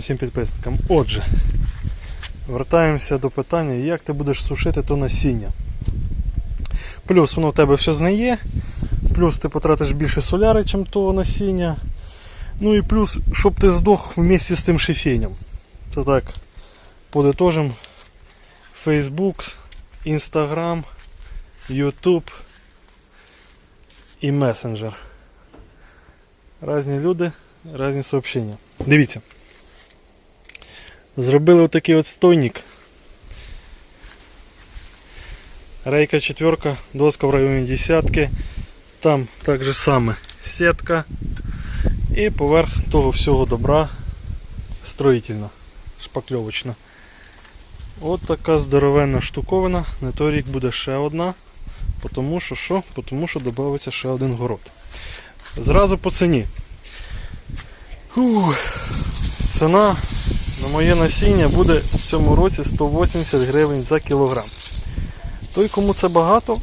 Всім підписникам. Отже, вертаємося до питання, як ти будеш сушити то насіння. Плюс воно в тебе все знає, плюс ти потратиш більше соляри, ніж того насіння. Ну і плюс, щоб ти здох вместе з тим шифенем. Це так, подитожим. Facebook, Instagram, YouTube і месенджер. Разні люди, різні сообщення. Дивіться. Зробили отакий от стойник. Рейка четверка, доска в районі десятки. Там так же саме сітка. І поверх того всього добра строїтельна, шпакльовочна. От така здоровенна штуковина. На той рік буде ще одна. Тому що що? Тому що додається ще один город. Зразу по ціні. Фух. Ціна на моє насіння буде в цьому році 180 гривень за кілограм. Той, кому це багато,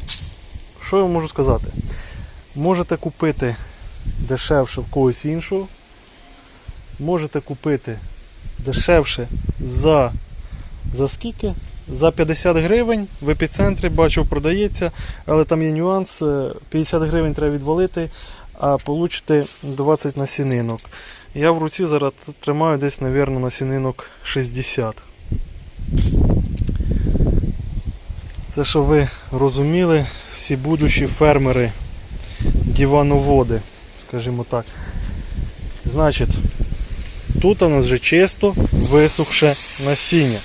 що я можу сказати? Можете купити дешевше в когось іншого. Можете купити дешевше за, за скільки? За 50 гривень в епіцентрі бачу продається, але там є нюанс. е, 50 гривень треба відвалити, а получите 20 насінинок. Я в руці зараз тримаю десь, мабуть, насінинок 60. Це щоб ви розуміли, всі будущі фермери, дівановоди, скажімо так. Значить, тут у нас вже чисто висохше насіння.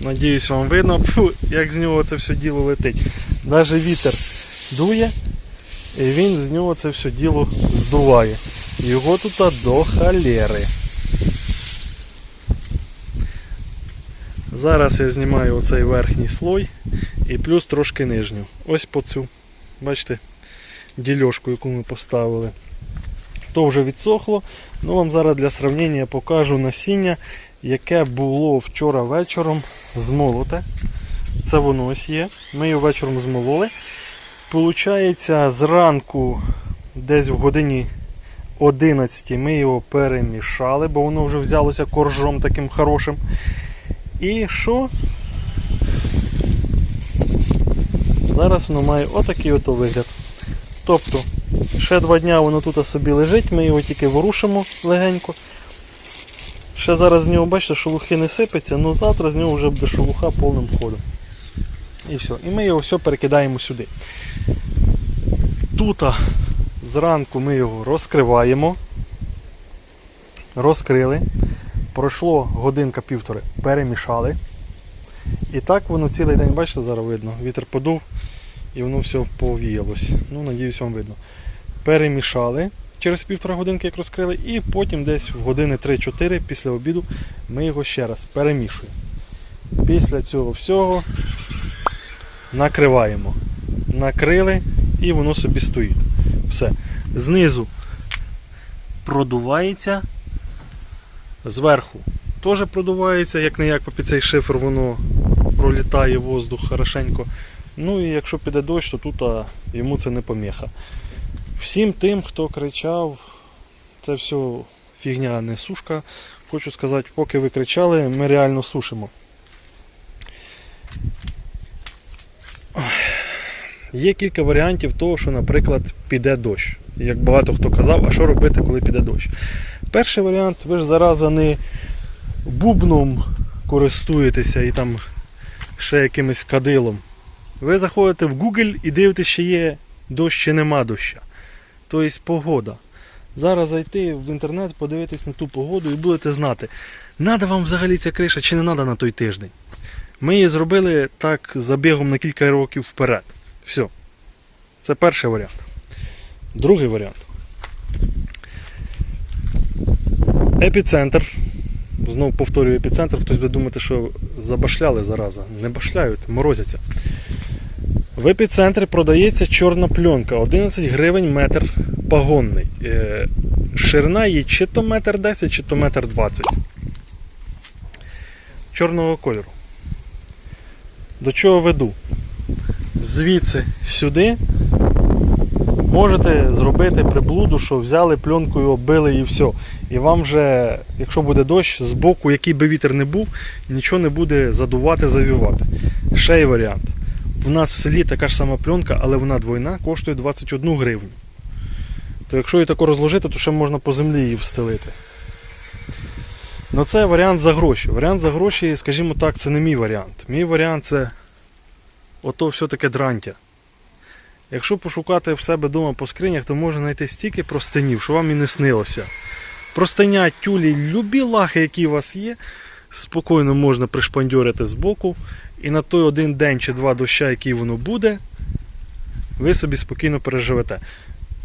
Надіюсь, вам видно, Фу, як з нього це все діло летить. Навіть вітер дує, і він з нього це все діло здуває. Його тут до халери. Зараз я знімаю оцей верхній слой і плюс трошки нижню. Ось по цю. Бачите, дільошку, яку ми поставили. То вже відсохло. Ну вам зараз для сравнення покажу насіння, яке було вчора вечором змолоте. Це воно ось є. Ми його вечором змололи. Получається, зранку, десь в годині 11 ми його перемішали, бо воно вже взялося коржом таким хорошим. І що? Зараз воно має отакий ото вигляд. Тобто, ще два дня воно тут собі лежить, ми його тільки ворушимо легенько. Ще зараз з нього, бачите, шелухи не сипеться, але завтра з нього вже буде шелуха повним ходом. І все. І ми його все перекидаємо сюди. Тут зранку ми його розкриваємо. Розкрили. Пройшло годинка-півтори, перемішали. І так воно цілий день, бачите, зараз видно, вітер подув і воно все повіялось. Ну, надіюсь, вам видно. Перемішали через півтора годинки, як розкрили, і потім десь в години 3-4 після обіду ми його ще раз перемішуємо. Після цього всього накриваємо. Накрили і воно собі стоїть. Все. Знизу продувається, зверху теж продувається, як не як під цей шифер воно пролітає воздух хорошенько. Ну і якщо піде дощ, то тут а, йому це не поміха. Всім тим, хто кричав, це все фігня, не сушка. Хочу сказати, поки ви кричали, ми реально сушимо. Є кілька варіантів того, що, наприклад, піде дощ. Як багато хто казав, а що робити, коли піде дощ. Перший варіант, ви ж зараза не бубном користуєтеся і там ще якимось кадилом. Ви заходите в Google і дивитесь, чи є дощ, чи нема доща. Тобто погода. Зараз зайти в інтернет, подивитись на ту погоду і будете знати, надо вам взагалі ця криша чи не треба на той тиждень. Ми її зробили так забігом на кілька років вперед. Все. Це перший варіант. Другий варіант. Епіцентр. Знову повторюю епіцентр, хтось буде думати, що забашляли зараза. Не башляють, морозяться. В епіцентрі продається чорна пленка 11 гривень метр пагонний. Е, Ширина її чи то метр 10, чи то метр 20. Чорного кольору. До чого веду? Звідси сюди можете зробити приблуду, що взяли пленкою, оббили і все. І вам вже, якщо буде дощ, з боку, який би вітер не був, нічого не буде задувати, завівати. Ще є варіант. В нас в селі така ж сама пленка, але вона двойна, коштує 21 гривню. То якщо її тако розложити, то ще можна по землі її встелити. Ну це варіант за гроші. Варіант за гроші, скажімо так, це не мій варіант. Мій варіант це ото все таке дрантя. Якщо пошукати в себе вдома по скринях, то можна знайти стільки простинів, що вам і не снилося. Простиня, тюлі, любі лахи, які у вас є, спокійно можна пришпандьорити з боку. І на той один день чи два доща, який воно буде, ви собі спокійно переживете.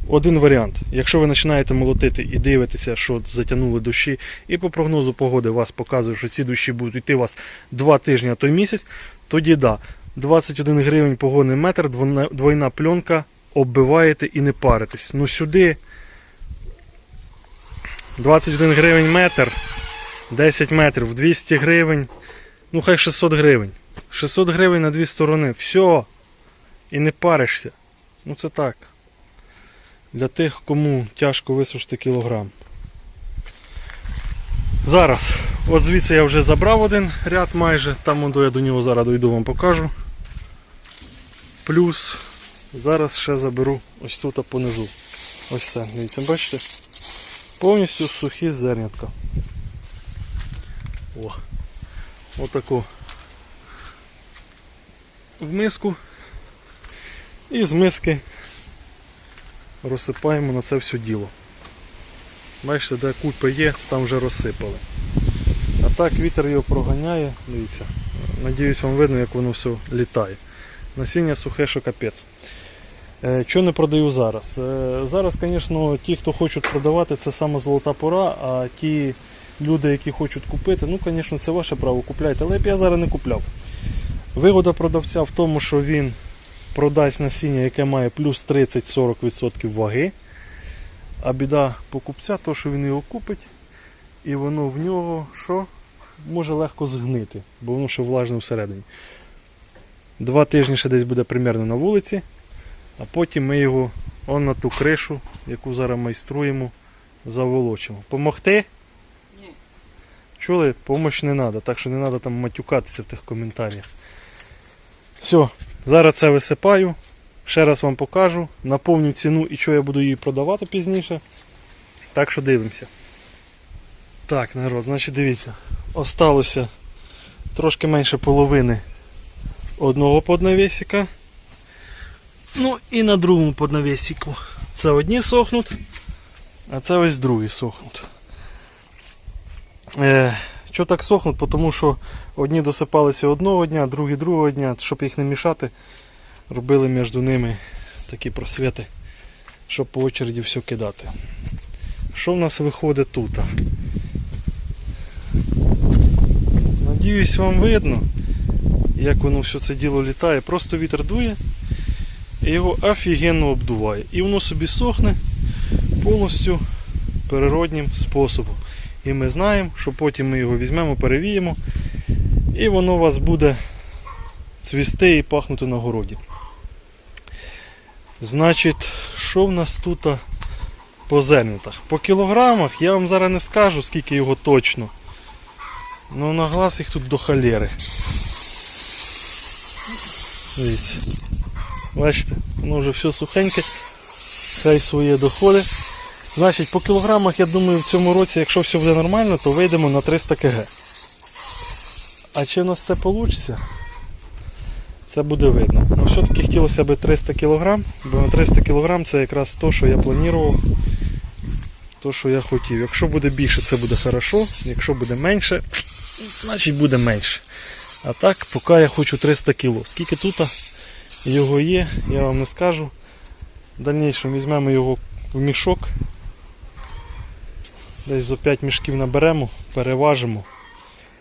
Один варіант. Якщо ви починаєте молотити і дивитеся, що затягнули дощі, і по прогнозу погоди вас показує, що ці дощі будуть йти у вас два тижні, а то й місяць, тоді да, 21 гривень погодний метр, двойна пленка, оббиваєте і не паритесь. Ну сюди 21 гривень метр, 10 метрів, 200 гривень, ну хай 600 гривень. 600 гривень на дві сторони. Все. І не паришся. Ну це так. Для тих, кому тяжко висушити кілограм. Зараз. От звідси я вже забрав один ряд майже. Там я до нього зараз дойду вам покажу. Плюс зараз ще заберу ось тут понизу. Ось це. Дивіться, бачите? Повністю сухі зернятка. О. Отаку. В миску. І з миски розсипаємо на це все діло. Бачите, де купи є, там вже розсипали. А так вітер його проганяє, дивіться. Надіюсь, вам видно, як воно все літає. Насіння сухе, що капець. Е, Що не продаю зараз? Е, Зараз, звісно, ті, хто хочуть продавати, це саме золота пора, а ті люди, які хочуть купити, ну, звісно, це ваше право, купляйте, але б я зараз не купляв. Вигода продавця в тому, що він продасть насіння, яке має плюс 30-40% ваги. А біда покупця, то що він його купить, і воно в нього що? Може легко згнити, бо воно ще влажне всередині. Два тижні ще десь буде примерно на вулиці, а потім ми його он на ту кришу, яку зараз майструємо, заволочимо. Помогти? Ні. Чули? Помощь не треба, так що не треба там матюкатися в тих коментарях. Все, зараз це висипаю. Ще раз вам покажу. Наповню ціну і що я буду її продавати пізніше. Так що дивимося. Так, народ, значить дивіться. Осталося трошки менше половини одного поднавісика. Ну і на другому поднавісику. Це одні сохнуть, а це ось другі сохнуть. Е, що так сохнуть? Тому що одні досипалися одного дня, другі другого дня, щоб їх не мішати, робили між ними такі просвіти, щоб по очереді все кидати. Що в нас виходить тут? Надіюсь, вам видно, як воно все це діло літає. Просто вітер дує і його офігенно обдуває. І воно собі сохне повністю природнім способом. І ми знаємо, що потім ми його візьмемо, перевіємо, і воно у вас буде цвісти і пахнути на городі. Значить, що в нас тут по зернятах? По кілограмах я вам зараз не скажу, скільки його точно. Ну на глаз їх тут до халери. Бачите, воно вже все сухеньке, хай своє доходить. Значить, по кілограмах, я думаю, в цьому році, якщо все буде нормально, то вийдемо на 300 кг. А чи в нас це вийде? Це буде видно. Ну, все-таки хотілося б 300 кг, бо на 300 кг це якраз то, що я планував, то, що я хотів. Якщо буде більше, це буде хорошо, якщо буде менше, значить буде менше. А так, поки я хочу 300 кг. Скільки тут його є, я вам не скажу. В дальнішому візьмемо його в мішок. Десь за 5 мішків наберемо, переважимо.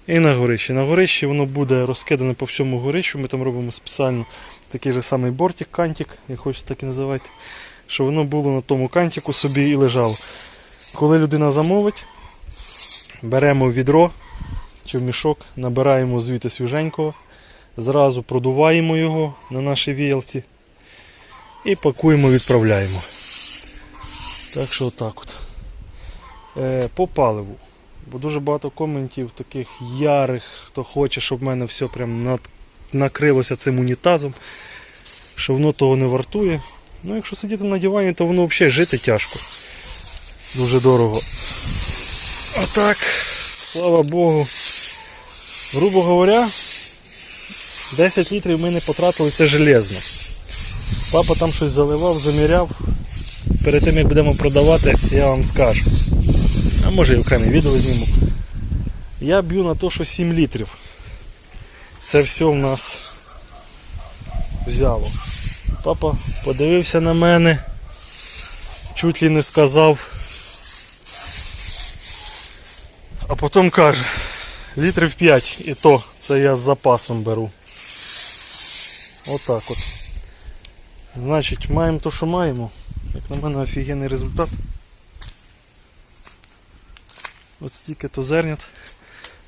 І на горищі. На горищі воно буде розкидане по всьому горищу. Ми там робимо спеціально такий же самий бортик, кантик, як хочете так і називати. Щоб воно було на тому кантику собі і лежало. Коли людина замовить, беремо відро чи в мішок, набираємо звідти свіженького, зразу продуваємо його на нашій віялці і пакуємо, відправляємо. Так що отак от. Е, по паливу. Бо дуже багато коментів таких ярих, хто хоче, щоб в мене все прям над... накрилося цим унітазом, що воно того не вартує. Ну, якщо сидіти на дивані, то воно взагалі жити тяжко. Дуже дорого. А так, слава Богу. Грубо говоря, 10 літрів ми не потратили, це железно. Папа там щось заливав, заміряв. Перед тим як будемо продавати, я вам скажу. А може і окреме відео зніму. Я б'ю на те, що 7 літрів. Це все в нас взяло. Папа подивився на мене, чуть ли не сказав. А потім каже, літрів 5 і то це я з запасом беру. Отак от. Значить, маємо то, що маємо. Як на мене офігенний результат. От стільки то зернят.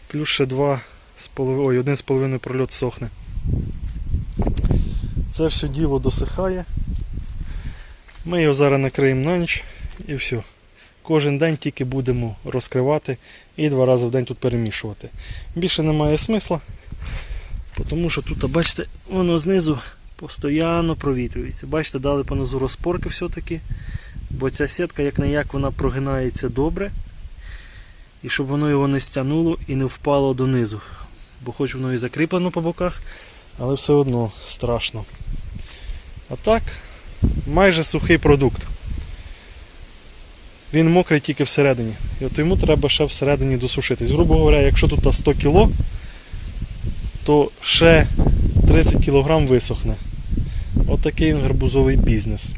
Плюс ще два з половиною, ой, один з половиною прольот сохне. Це все діло досихає. Ми його зараз накриємо на ніч і все. Кожен день тільки будемо розкривати і два рази в день тут перемішувати. Більше немає смисла, тому що тут, бачите, воно знизу постійно провітрюється. Бачите, дали понизу розпорки все-таки, бо ця сітка як не як вона прогинається добре. І щоб воно його не стягнуло і не впало донизу. Бо хоч воно і закріплено по боках, але все одно страшно. А так, майже сухий продукт. Він мокрий тільки всередині. І от йому треба ще всередині досушитись. Грубо говоря, якщо тут 100 кг, то ще 30 кг висохне. От гарбузовий бізнес.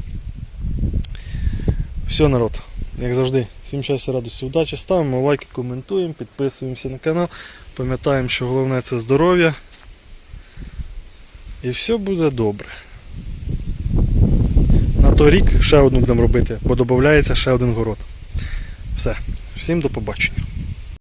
Все, народ, як завжди, всім щастя, радості, удачі. Ставимо лайки, коментуємо, підписуємося на канал. Пам'ятаємо, що головне це здоров'я. І все буде добре. На той рік ще одну будемо робити, бо додається ще один город. Все. Всім до побачення.